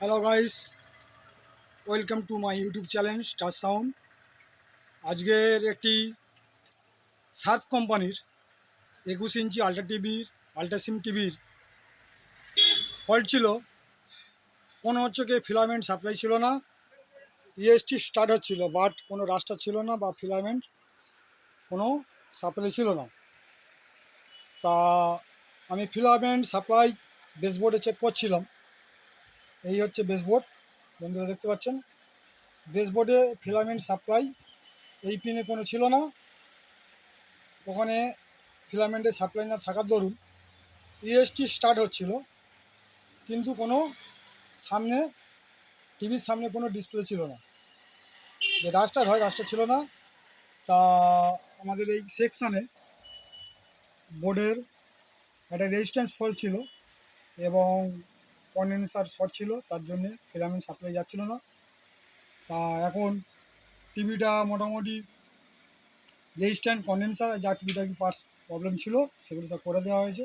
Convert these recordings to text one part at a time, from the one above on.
Hello guys welcome to my YouTube channel Star Sound আজকের একটি Surf কোম্পানির একুশ ইঞ্চি আল্ট্রা টিভির আল্ট্রাসিম টিভির ফল্ট ছিল। কোনো হচ্ছে কি ফিলামেন্ট সাপ্লাই ছিল না। ইএসটি স্টার্ট হচ্ছিল বাট কোনো রাস্টার ছিল না বা ফিলামেন্ট কোনো সাপ্লাই ছিল না। তা আমি ফিলামেন্ট সাপ্লাই বেসবোর্ডে চেক করছিলাম। এই হচ্ছে বেসবোর্ড বন্ধুরা দেখতে পাচ্ছেন। বেসবোর্ডে ফিলামেন্ট সাপ্লাই এই পিনে কোনো ছিল না। ওখানে ফিলামেন্টের সাপ্লাই না থাকার দরুন ইএসটি স্টার্ট হচ্ছিল, কিন্তু কোনো সামনে টিভির সামনে কোনো ডিসপ্লে ছিল না। যে রাস্টার হয় রাস্টার ছিল না। তা আমাদের এই সেকশানে বোর্ডের একটা রেজিস্ট্যান্স ফল ছিল এবং কন্ডেন্সার শর্ট ছিল, তার জন্যে ফিলামেন্ট সাপ্লাই যাচ্ছিল না। তা এখন টিভিটা মোটামুটি রেজিস্ট্যান্ট কন্ডেন্সার যা টিভিটা কি পার্টস প্রবলেম ছিল, সেগুলো সব করে দেওয়া হয়েছে।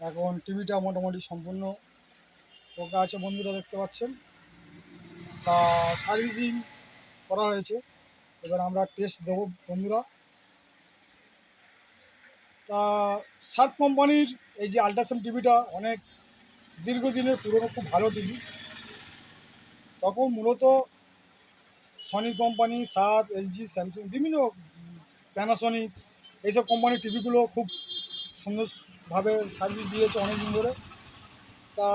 এখন টিভিটা মোটামুটি সম্পূর্ণ ওকে আছে বন্ধুরা, দেখতে পাচ্ছেন। তা সার্ভিসিং করা হয়েছে। এবার আমরা টেস্ট দেবো বন্ধুরা। তা সার্ফ কোম্পানির এই যে আল্ট্রাসাম টিভিটা অনেক দীর্ঘদিনের পুরনো, খুব ভালো টিভি তখন মূলত সনি কোম্পানি সার্ফ এলজি স্যামসাং বিভিন্ন প্যানাসনিক এইসব কোম্পানির টিভিগুলো খুব সুন্দরভাবে সার্ভিস দিয়েছে অনেক দিন ধরে। তা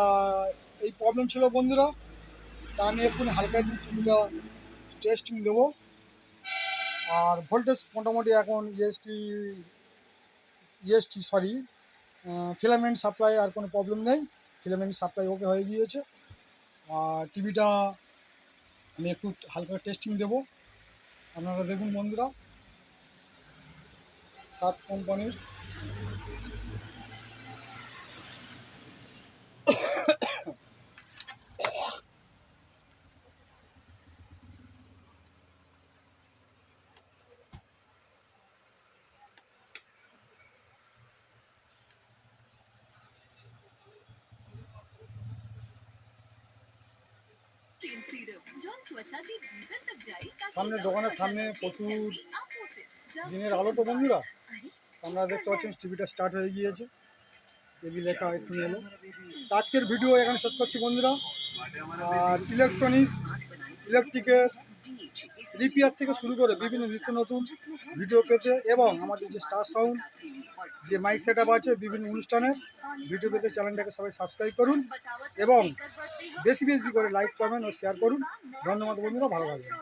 এই প্রবলেম ছিল বন্ধুরা, তা আমি এখন হালকা একটু টিভিটা টেস্টিং দেবো। আর ভোল্টেজ মোটামুটি এখন EST EST sorry filament supply আর কোনো প্রবলেম নেই। ফিলামেন্ট সাপ্লাই ওকে হয়ে গিয়েছে। আর টিভিটা আমি একটু হালকা টেস্টিং দেব। আপনারা দেখুন বন্ধুরা। সাত কোম্পানির সামনে দোকানের সামনে প্রচুর দিনের আলো তো বন্ধুরা। আপনারা দেখতে পাচ্ছেন টিভিটা স্টার্ট হয়ে গিয়েছে। এবি লেখা একটু এলো আজকের ভিডিও এখানে শেষ করছি বন্ধুরা। আর ইলেকট্রনিক্স ইলেকট্রিকের রিপেয়ার থেকে শুরু করে বিভিন্ন নিত্য নতুন ভিডিও পেতে এবং আমাদের যে স্টার সাউন্ড যে মাইক সেট আছে বিভিন্ন অনুষ্ঠানের ভিডিও পেতে চ্যানেলটাকে সবাই সাবস্ক্রাইব করুন এবং বেশি বেশি করে লাইক কমেন্ট ও শেয়ার করুন। ধন্যবাদ বন্ধুরা, ভালো থাকবেন।